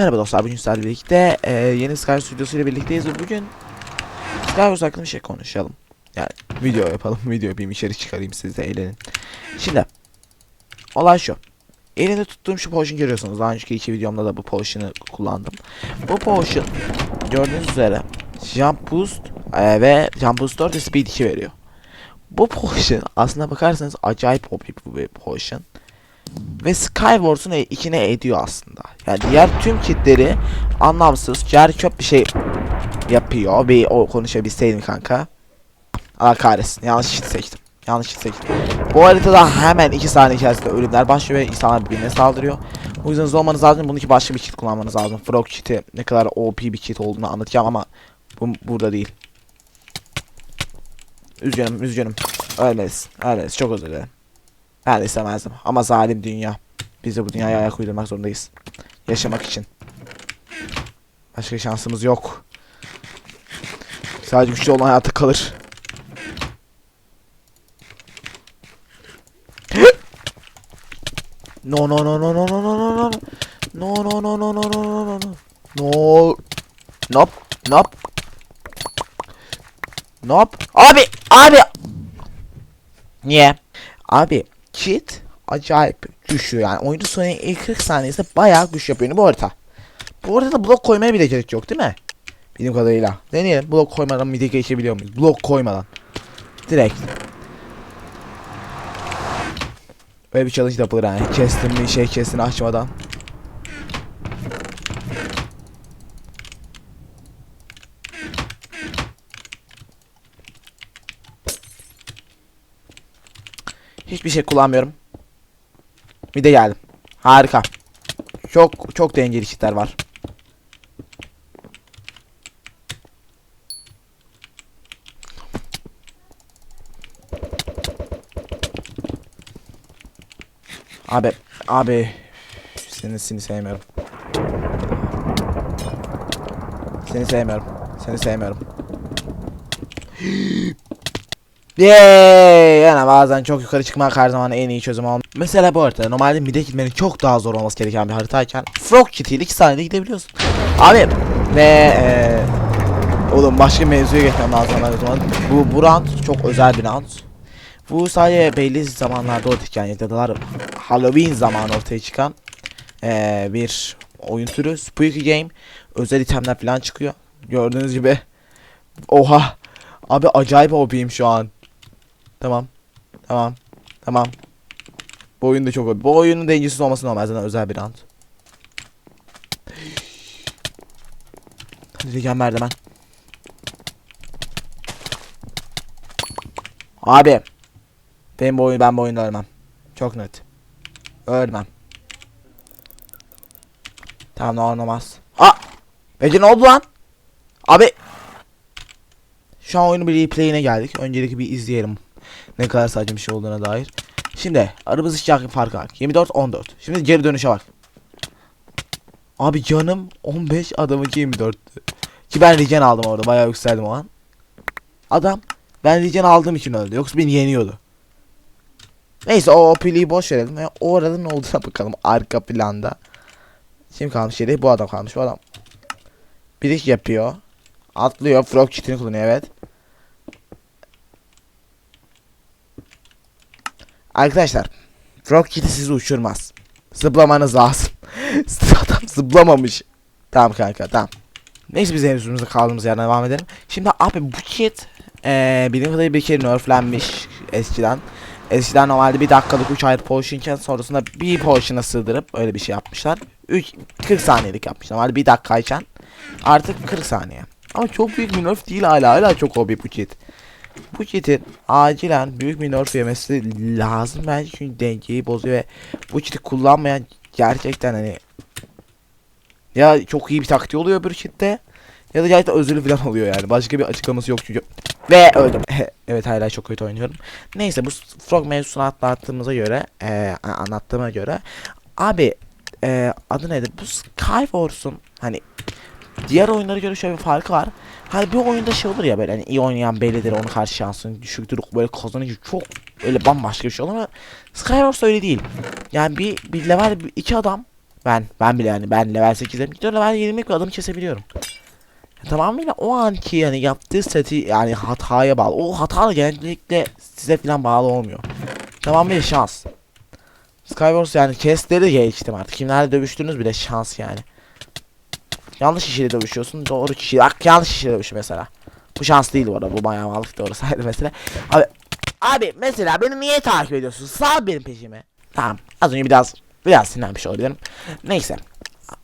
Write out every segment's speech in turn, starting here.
Merhaba dostlar bugün sizlerle birlikte e, yeni Sky Studios ile birlikteyiz ve bugün Skywars hakkında bir şey konuşalım. Yani video yapalım, video yapayım, içerik çıkarayım siz de eğlenin. Şimdi olay şu. Elimde tuttuğum şu potion görüyorsunuz. Daha önceki iki videomda da bu potion'ı kullandım. Bu potion gördüğünüz üzere Jump Boost e, ve Jump Boost 4 ve Speed 2 veriyor. Bu potion aslına bakarsanız acayip OP bir potion ve Skywars'un e- içine ediyor aslında. Yani diğer tüm kitleri anlamsız, cer çöp bir şey yapıyor. Bir o konuşabilseydim kanka. Allah kahretsin. Yanlış shit seçtim. Yanlış shit seçtim. Bu haritada hemen 2 saniye içerisinde ölümler başlıyor ve insanlar birbirine saldırıyor. O yüzden hızlı olmanız lazım. Bunun için başka bir kit kullanmanız lazım. Frog kiti ne kadar OP bir kit olduğunu anlatacağım ama bu burada değil. Üzgünüm, üzgünüm. Ölmelisin. Ölmelisin. Çok özür dilerim. Ben de istemezdim. Ama zalim dünya. Biz de bu dünyaya ayak uydurmak zorundayız. Yaşamak için. Başka şansımız yok. Sadece güçlü olan hayatta kalır. no no no no no no no no no no no no no no no no no no Nope Nope Nope Abi Abi Niye? Abi kit acayip güçlü yani. Oyunun sonu ilk 40 saniyesinde bayağı güç yapıyor bu harita. Bu arada blok koymaya bile gerek yok değil mi? Bildiğim kadarıyla. Deneyelim. Blok koymadan mide geçebiliyor muyuz? Blok koymadan. Direkt. Böyle bir challenge yapılır yani. Kestim bir şey kestin açmadan. Hiçbir şey kullanmıyorum. Bir de geldim. Harika. Çok çok dengeli kitler var. Abi abi seni seni sevmiyorum. Seni sevmiyorum. Seni sevmiyorum. Yeee yani bazen çok yukarı çıkmak her zaman en iyi çözüm olmuyor. Mesela bu haritada normalde mide gitmenin çok daha zor olması gereken bir haritayken Frog Kit ile 2 saniyede gidebiliyorsun. Abi ve eee Oğlum başka mevzuya geçmem lazım o zaman. Bu, bu round çok özel bir round. Bu sadece belli zamanlarda ortaya çıkan ya Halloween zamanı ortaya çıkan eee, bir oyun türü. Spooky Game. Özel itemler falan çıkıyor. Gördüğünüz gibi. Oha. Abi acayip OP'yim şu an. Tamam. Tamam. Tamam. Bu oyun da çok. Bu oyunun dengesiz olması normal zaten özel bir round. Hadi gel merdiven. Abi. Benim bu oyun ben bu oyunda ölmem. Çok net. Ölmem. Tamam ne olmaz. Aa! Peki ne oldu lan? Abi. Şu an oyunun bir replay'ine geldik. Öncelikle bir izleyelim. Ne kadar saçma bir şey olduğuna dair. Şimdi aramızda sıcak farkı var. 24 14. Şimdi geri dönüşe bak. Abi canım 15 adamınki 24. Ki ben regen aldım orada. Bayağı yükseldim o an. Adam ben regen aldığım için öldü. Yoksa beni yeniyordu. Neyse o OP'liği boş verelim. ve o arada ne olduğuna bakalım arka planda. Kim kalmış yeri? Bu adam kalmış. Bu adam bir iş yapıyor. Atlıyor. Frog cheat'ini kullanıyor evet. Arkadaşlar Frog cheat'i sizi uçurmaz. Zıplamanız lazım. adam zıplamamış. Tamam kanka tamam. Neyse biz henüzümüzde kaldığımız yerden devam edelim. Şimdi abi bu kit ee, bildiğim kadarıyla bir kere nerflenmiş eskiden. Eskiden normalde bir dakikalık 3 ayrı potionken sonrasında bir potion'a sığdırıp öyle bir şey yapmışlar. 3 40 saniyelik yapmışlar. Normalde bir dakikayken artık 40 saniye. Ama çok büyük bir nerf değil hala hala çok hobi bu kit. Bu kitin acilen büyük bir nerf yemesi lazım bence çünkü dengeyi bozuyor ve bu kiti kullanmayan gerçekten hani ya çok iyi bir taktiği oluyor bir kitte ya da gerçekten özürlü falan oluyor yani. Başka bir açıklaması yok çünkü. Ve öldüm. evet hala çok kötü oynuyorum. Neyse bu Frog mevzusunu atlattığımıza göre, e, anlattığıma göre abi e, adı nedir? Bu Skywars'un hani diğer oyunlara göre şöyle bir farkı var. Hani bir oyunda şey olur ya böyle hani iyi oynayan bellidir onun karşı şansın düşüktür böyle kazanınca çok öyle bambaşka bir şey olur ama Skywars öyle değil. Yani bir bir level iki adam Ben ben bile yani ben level 8'e gidiyorum level 20'lik bir adamı kesebiliyorum. Tamamıyla o anki yani yaptığı seti yani hataya bağlı. O hata da genellikle size falan bağlı olmuyor. Tamamıyla şans. Skywars yani kestleri geçtim artık. Kimlerle dövüştüğünüz bile şans yani. Yanlış kişiyle dövüşüyorsun. Doğru kişi. Bak yanlış kişiyle dövüşüyor mesela. Bu şans değil bu arada. Bu bayağı mallık doğru saydı mesela. Abi Abi mesela beni niye takip ediyorsun? Sağ benim peşime. Tamam. Az önce biraz biraz sinirlenmiş olabilirim. Neyse.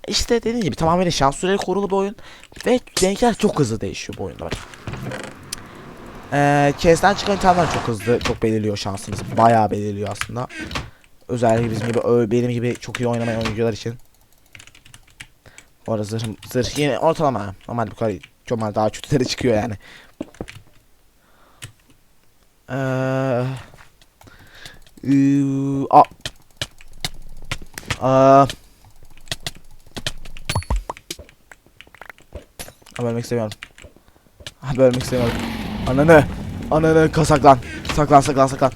İşte dediğim gibi tamamen şans süreli korulu bir oyun. Ve renkler çok hızlı değişiyor bu oyunda bak. Ee, çıkan itemler çok hızlı, çok belirliyor şansınızı. Bayağı belirliyor aslında. Özellikle bizim gibi, benim gibi çok iyi oynamayan oyuncular için. Bu arada zırhım, zırh yine ortalama. Normal bu kadar normal daha kötüleri çıkıyor yani. Eee... Iıı, a... Abi ölmek istemiyorum. Abi ölmek istemiyorum. Ananı. Ananı kasaklan. Saklan saklan saklan.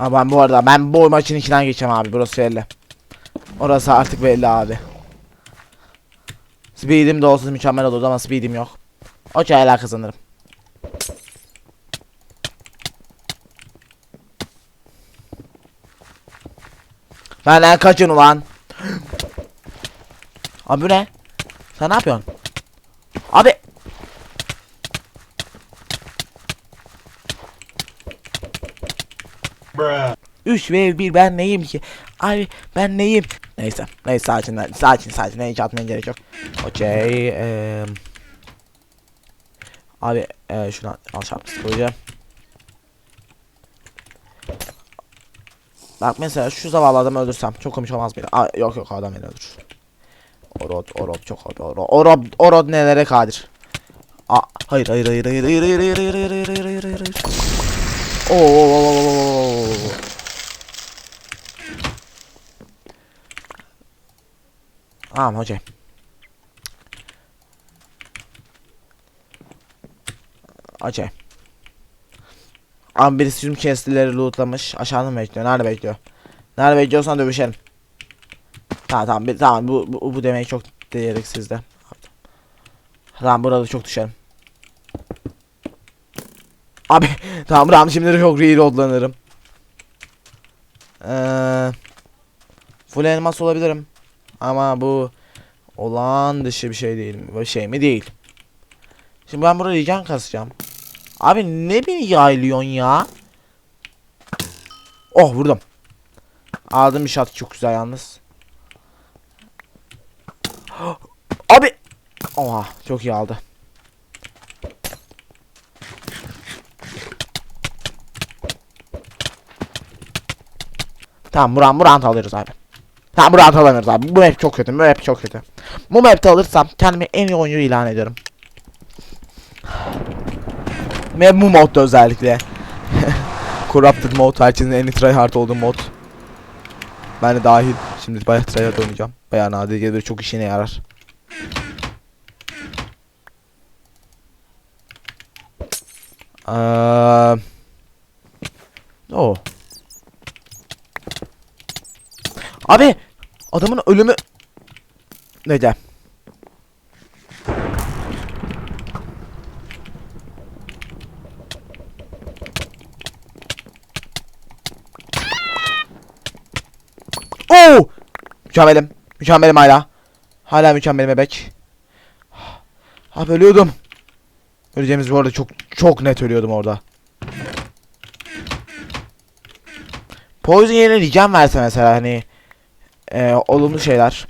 Abi ben bu arada ben bu maçın içinden geçeceğim abi burası belli. Orası artık belli abi. Speed'im de olsa mükemmel olurdu ama speed'im yok. O çayla kazanırım. Benden kaçın ulan. Abi bu ne? Sen ne yapıyorsun? Abi. Bruh. 3 ve 1 ben neyim ki? Abi ben neyim? Neyse. Neyse sakin sakin sakin. Hiç atmaya gerek yok. Okey. eee abi eee şuna al şapkası. Bak mesela şu zavallı adamı öldürsem çok komik olmaz mıydı? Aa, yok yok adam beni öldürür. Orod, Orod çok Orod, Orod, Orod nelere kadir? Aa, hayır hayır hayır hayır hayır hayır hayır hayır hayır hayır hayır hayır hayır hayır Oo. Tamam hocam. Hocam. Abi birisi tüm kestileri lootlamış. Aşağıda mı bekliyor? Nerede bekliyor? Nerede bekliyorsan dövüşelim. Tamam tamam bir, tamam bu, bu bu demek çok değeriksizdi. Tamam burada çok düşerim. Abi tamam Ram şimdi çok reloadlanırım. Eee Full elmas olabilirim. Ama bu olağan dışı bir şey değil? Bu şey mi değil. Şimdi ben buraya can kasacağım. Abi ne beni yaylıyorsun ya? Oh vurdum. Aldım bir shot çok güzel yalnız. Abi. Oha çok iyi aldı. Tamam Murat Murat alırız abi. Tamam Murat alamıyoruz abi. Bu map çok kötü. Bu map çok kötü. Bu map'te alırsam kendimi en iyi oyuncu ilan ediyorum. Ve bu modda özellikle. Corrupted mod herkesin en iyi tryhard olduğu mod. Ben de dahil. Şimdi bayağı tryhard oynayacağım. Bayağı nadir gelir çok işine yarar. Eee... Oh. Abi adamın ölümü neden? Oo! Mükemmelim. Mükemmelim hala. Hala mükemmelim bebek. Abi ölüyordum. Öleceğimiz bu arada çok çok net ölüyordum orada. Poison yerine regen verse mesela hani e, olumlu şeyler.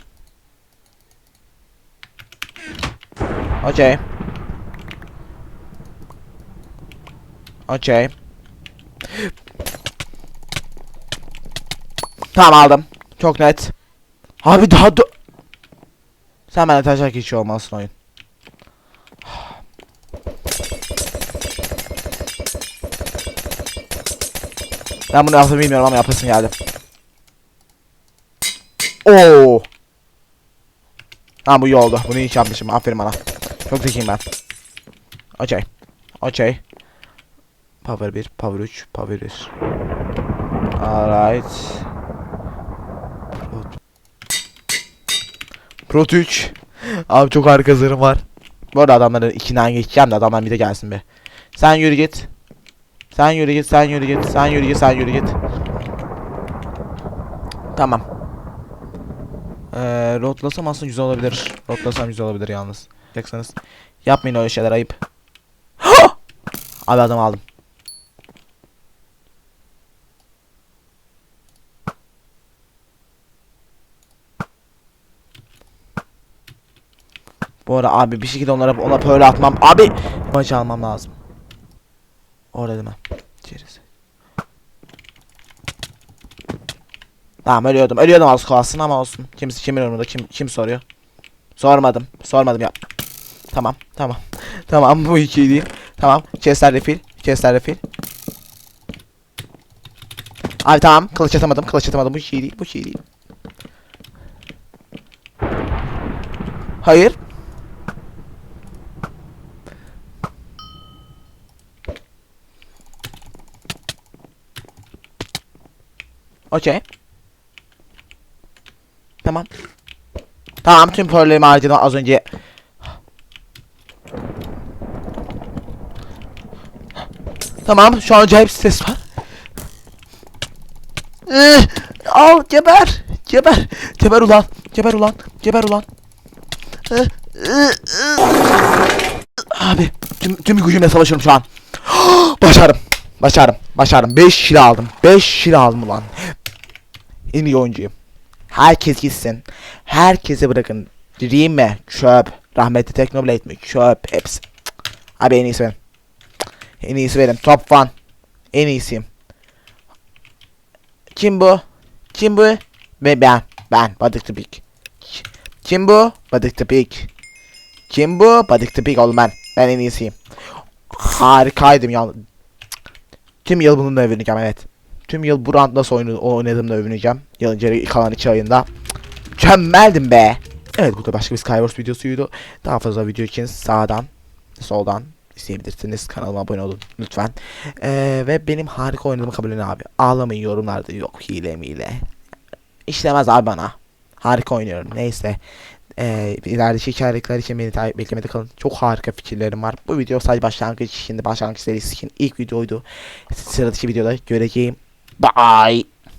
Okey. Okey. Tamam aldım. Çok net. Abi daha da... Sen bana taşak hiç olmazsın oyun. Ben bunu yaptım bilmiyorum ama yapasım geldi. Oo. Tamam bu iyi oldu. Bunu iyi yapmışım. Aferin bana. Çok zekiyim ben. Okey. Okey. Power 1, Power 3, Power 1. Alright. Pro 3. Abi çok harika zırhım var. Bu arada adamların ikinden geçeceğim de adamlar bir de gelsin be. Sen yürü git. Sen yürü git, sen yürü git, sen yürü git, sen yürü git. Tamam. Ee, rotlasam aslında güzel olabilir. Rotlasam güzel olabilir yalnız. Yapacaksınız. Yapmayın öyle şeyler ayıp. Abi adam aldım. Bu arada abi bir şekilde onlara ona böyle atmam. Abi maçı almam lazım. Orada mi? İçerisi. Tamam ölüyordum. Ölüyordum az kalsın ama olsun. Kimisi kimin umurunda kim kim soruyor? Sormadım. Sormadım ya. Tamam. Tamam. tamam bu iki değil. Tamam. Chester refil. Chester refil. Abi tamam. Kılıç atamadım. Kılıç atamadım. Bu şey değil. Bu şey değil. Hayır. Okey. Tamam. Tamam tüm problemimi harcadım az önce. Tamam şu an acayip stres var. Eh, al geber. Geber. Geber ulan. Geber ulan. Geber ulan. Eh, eh, eh. Abi tüm, tüm gücümle savaşıyorum şu an. Başarım. Başarım. Başarım. 5 kilo aldım. 5 kilo aldım ulan. En iyi oyuncuyum. Herkes gitsin. Herkese bırakın. Mi? Çöp. Rahmetli Teknoblade mi? Çöp. Hepsi. Abi en iyisi benim. En iyisi benim. Top one. En iyisiyim. Kim bu? Kim bu? Ve ben. Ben. Badık the Pig. Kim bu? Badık the Pig. Kim bu? Badık the Pig oğlum ben. Ben en iyisiyim. Harikaydım ya. Tüm yıl bununla övüneceğim evet. Tüm yıl bu round nasıl oyunu oynadığımda övüneceğim. Yılın geri kalan iki ayında. Mükemmeldim be. Evet bu da başka bir Skywars videosuydu. Daha fazla video için sağdan, soldan izleyebilirsiniz. Kanalıma abone olun lütfen. Ee, ve benim harika oynadığımı kabul edin abi. Ağlamayın yorumlarda yok hile miyle. İşlemez abi bana. Harika oynuyorum. Neyse. Ee, ilerideki hikayelikler için beni takip beklemede kalın. Çok harika fikirlerim var. Bu video sadece başlangıç için, başlangıç serisi için ilk videoydu. Sıradaki videoda göreceğim. Bye.